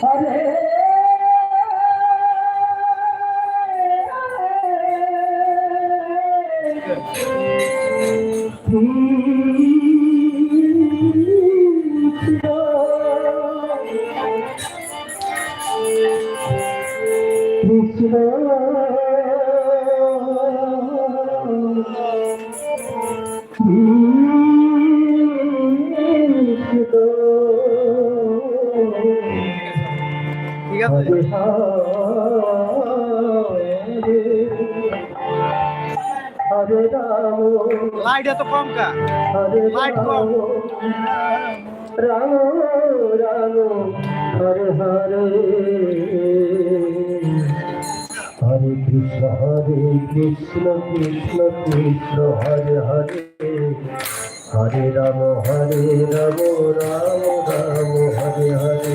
হরে ঠিক আছে হরে রাম লাইট এত কম কা Hare light com Ram Ram Hare Hare Hare Krishna Hare Krishna Krishna Krishna Hare Hare Hare Ram Hare Ram Ram Ram Hare Hare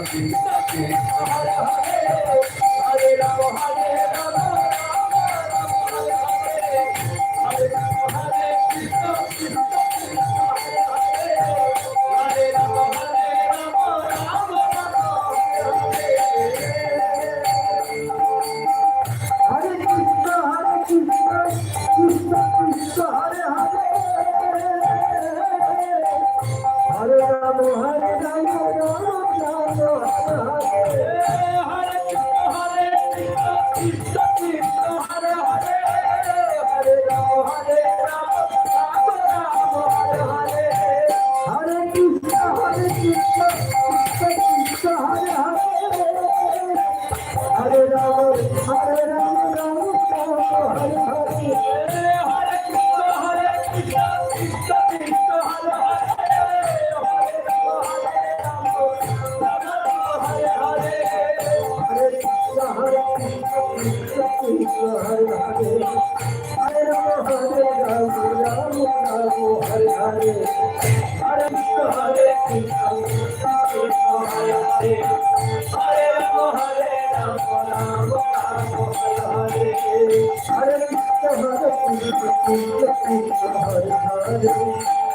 Hare Krishna Hare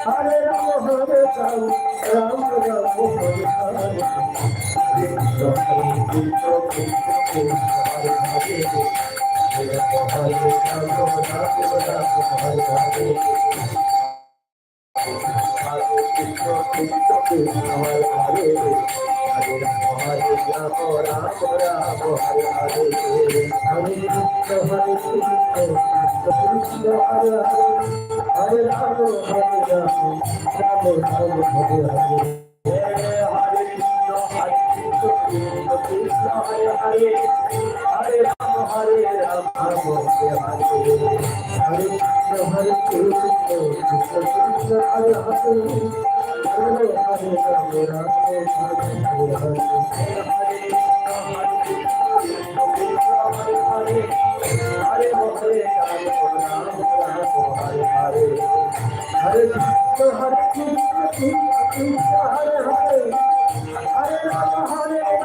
Hare Ram Hare Ram Ram Ram Hare Hare Hare Krishna Hare Ram Ram Ram Hare Hare Hare Krishna Hare Krishna Hare Hare Hare Ram Hare Ram Ram Ram Hare Hare Hare Krishna Hare Krishna Krishna Krishna Hare Hare Hare Hare Ram Ram Hare Hare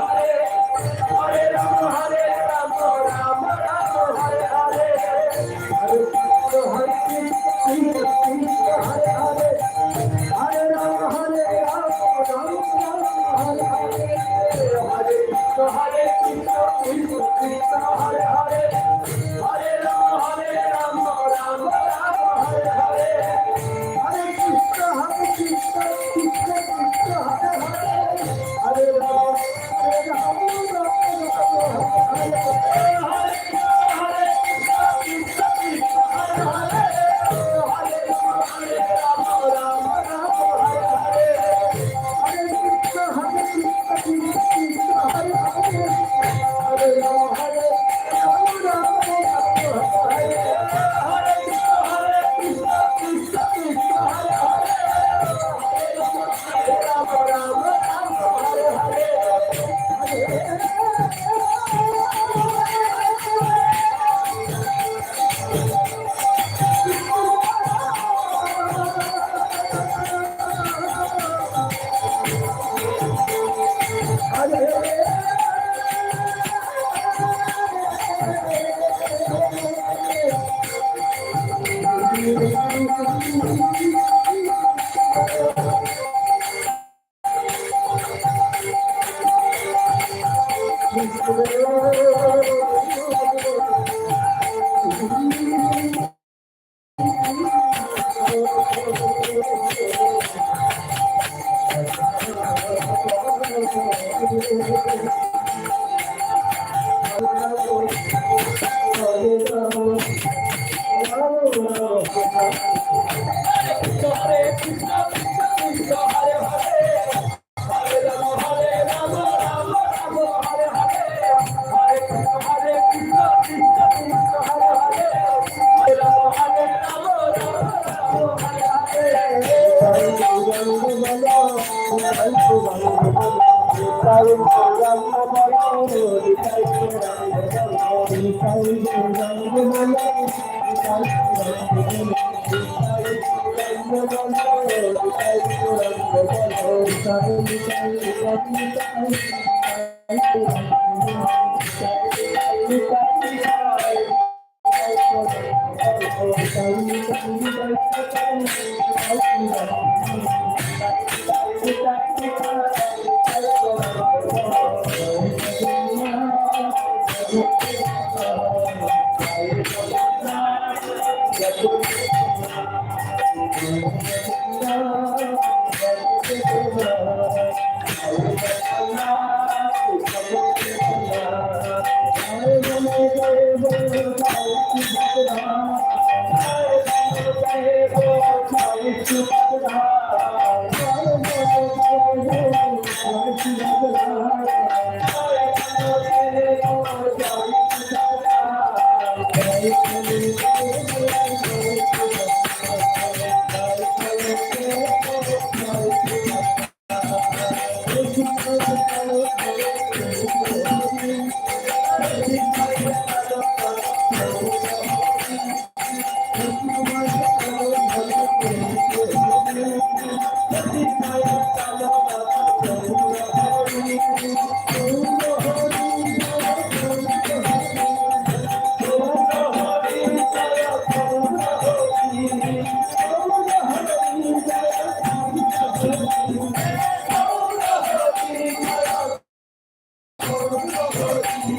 I'm Mau.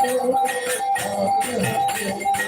oh you.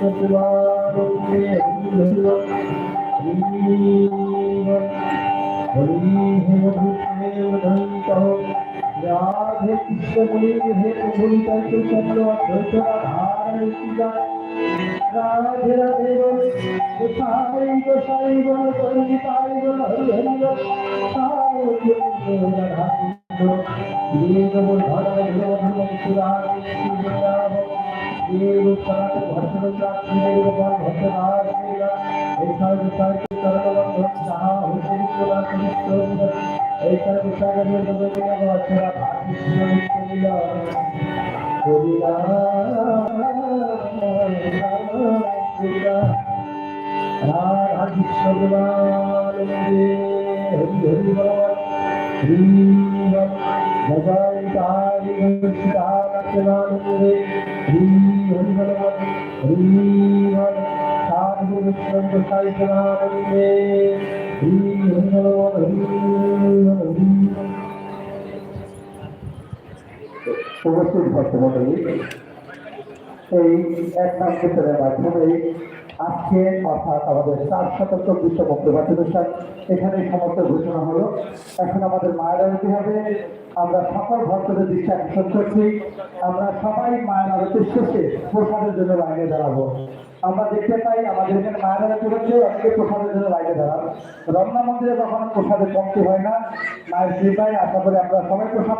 Hare Ram Hare Radhe Krishna বলি হে প্রভু তাই চন্দ্র অদ্বৈতরা ধারণ রাধে রাধে গোসাই গোসাই বল পণ্ডিতাই বল হরি হরি বল সাই রাধা কৃষ্ণ বল ধরা ধর্ম কৃষ্ণ এই সার্ব সাগর দেব দেব অক্ষরা ভাতি কৃষ্ণ করিলা রাধা ভগবান হরি হরি বল হরি বল জয় কালী সীতা লক্ষ্মণ উপস্থিত ভক্তমণ্ডলী এই এক সংকীর্তনের মাধ্যমে আজকে অর্থাৎ আমাদের চার শতক বিশ্বম প্রভাত এখানে সমস্ত ঘোষণা হলো। এখন আমাদের মায়েরা আরতি হবে। আমরা সকল ভক্তদের দৃষ্টি আকর্ষণ করছি। আমরা সবাই মায়ের আরতির শেষে প্রসাদের জন্য লাইনে দাঁড়াবো। আমরা দেখতে পাই আমাদের এখানে মায়ের আরতি হচ্ছে অনেকে প্রসাদের জন্য লাইনে দাঁড়ান। রমনা মন্দিরে কখনো প্রসাদের কমতি হয় না। মায়ের কৃপায় আশা করি আমরা সবাই প্রসাদ